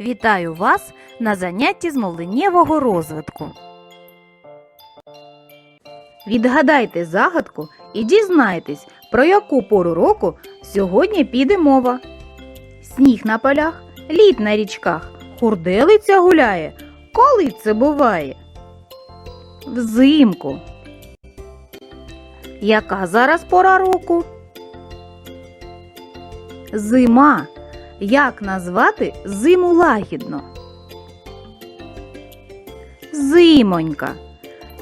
Вітаю вас на занятті з мовленнєвого розвитку. Відгадайте загадку і дізнайтесь, про яку пору року сьогодні піде мова. Сніг на полях, лід на річках, хурделиця гуляє. Коли це буває? Взимку. Яка зараз пора року? Зима. Як назвати зиму лагідно? Зимонька.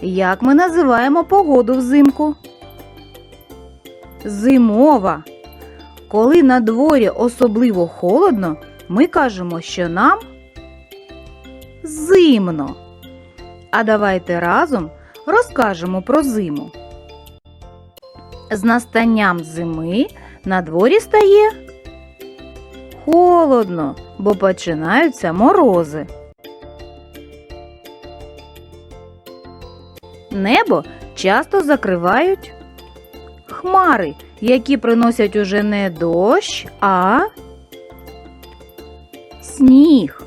Як ми називаємо погоду взимку? Зимова. Коли на дворі особливо холодно, ми кажемо, що нам зимно. А давайте разом розкажемо про зиму. З настанням зими на дворі стає холодно, бо починаються морози. Небо часто закривають хмари, які приносять уже не дощ, а сніг.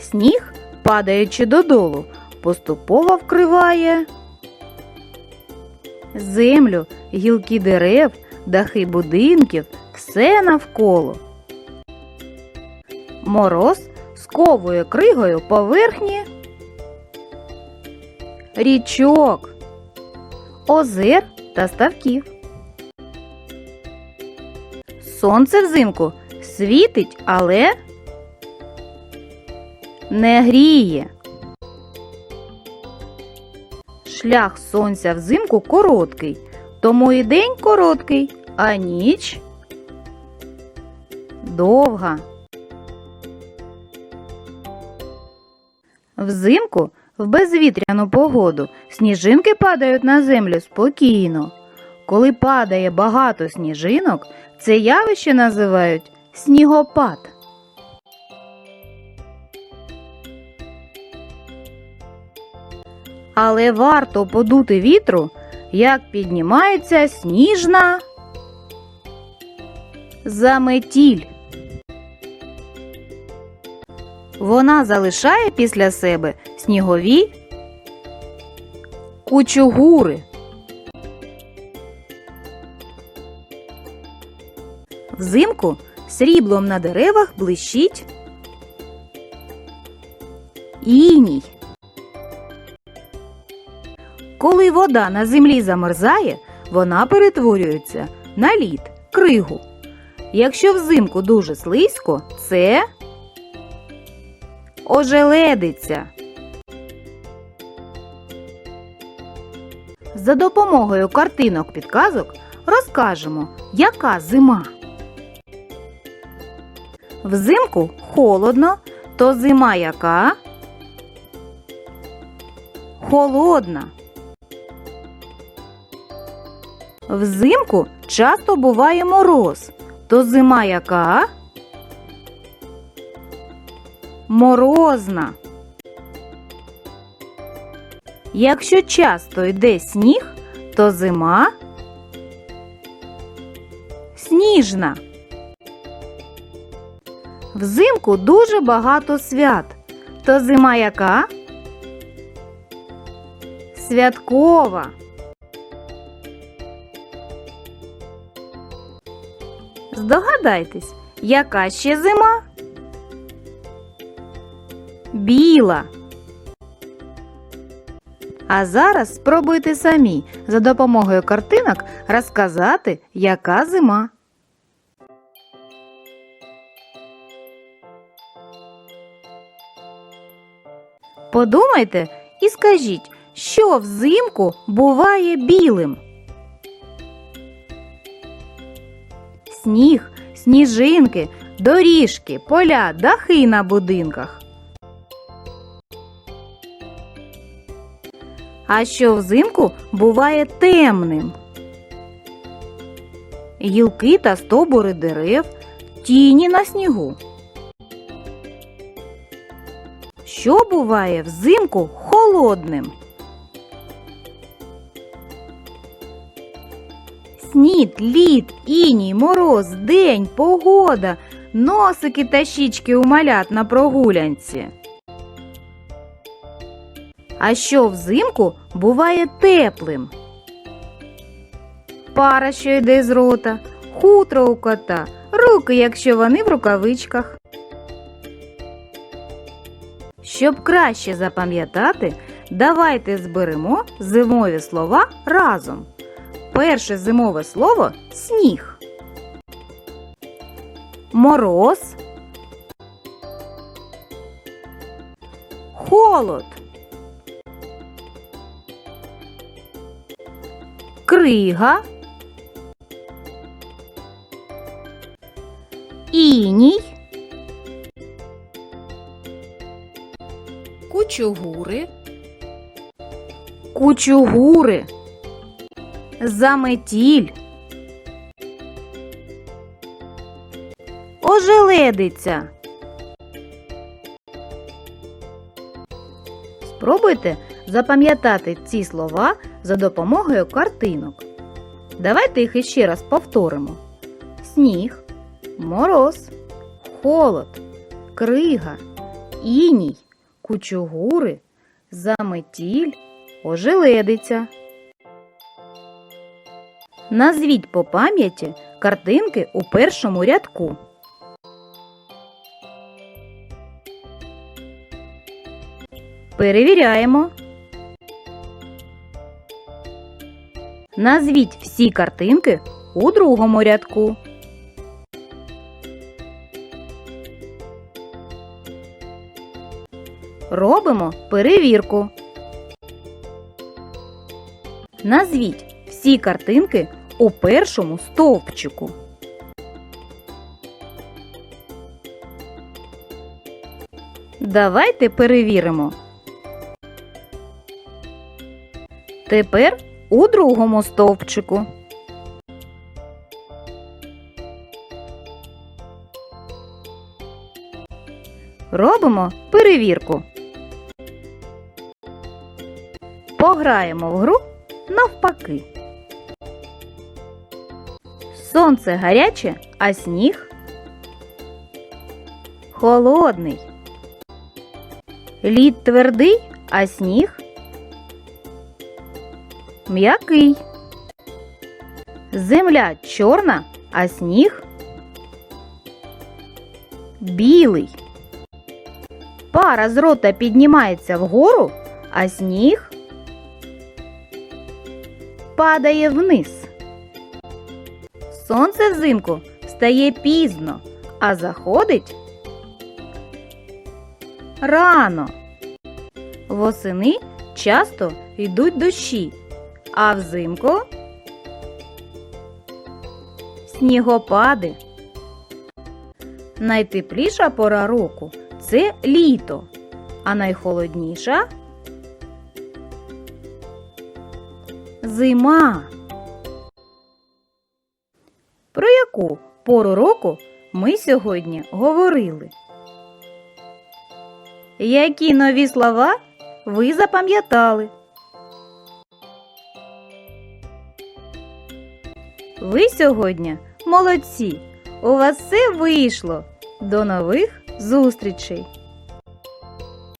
Сніг, падаючи додолу, поступово вкриває землю, гілки дерев, дахи будинків, все навколо. Мороз сковує кригою поверхні річок, озер та ставків. Сонце взимку світить, але не гріє. Шлях сонця взимку короткий, тому і день короткий, а ніч довга. Взимку в безвітряну погоду сніжинки падають на землю спокійно. Коли падає багато сніжинок, це явище називають снігопад. Але варто подути вітру, як піднімається сніжна заметіль. Вона залишає після себе снігові кучугури. Взимку сріблом на деревах блищить іній. Коли вода на землі замерзає, вона перетворюється на лід, кригу. Якщо взимку дуже слизько, це ожеледиця. За допомогою картинок підказок розкажемо, яка зима. Взимку холодно, то зима яка? Холодна. Взимку часто буває мороз, то зима яка? Морозна. Якщо часто йде сніг, то зима сніжна. Взимку дуже багато свят. То зима яка? Святкова. Здогадайтесь, яка ще зима? Біла. А зараз спробуйте самі за допомогою картинок розказати, яка зима. Подумайте і скажіть, що взимку буває білим? Сніг, сніжинки, доріжки, поля, дахи на будинках. А що взимку буває темним? Гілки та стобури дерев, тіні на снігу. Що буває взимку холодним? Снід, лід, іній, мороз, день, погода, носики та щічки у малят на прогулянці. А що взимку буває теплим? Пара, що йде з рота, хутро у кота, руки, якщо вони в рукавичках. Щоб краще запам'ятати, давайте зберемо зимові слова разом. Перше зимове слово сніг. Мороз. Холод. Крига. Іній. кучугури, Кучугури. Заметіль. Ожеледиця. Спробуйте запам'ятати ці слова за допомогою картинок. Давайте їх іще раз повторимо: сніг, мороз, холод, крига, іній, кучугури, заметіль, ожеледиця. Назвіть по пам'яті картинки у першому рядку. Перевіряємо. Назвіть всі картинки у другому рядку. Робимо перевірку. Назвіть всі картинки у першому стовпчику. Давайте перевіримо. Тепер у другому стовпчику. Робимо перевірку. Пограємо в гру навпаки. Сонце гаряче, а сніг холодний. Лід твердий, а сніг м'який. Земля чорна, а сніг білий. Пара з рота піднімається вгору, а сніг падає вниз. Сонце взимку встає пізно, а заходить рано. Восени часто йдуть дощі, а взимку снігопади. Найтепліша пора року це літо, а найхолодніша зима. Яку пору року ми сьогодні говорили? Які нові слова ви запам'ятали? Ви сьогодні молодці! У вас все вийшло! До нових зустрічей!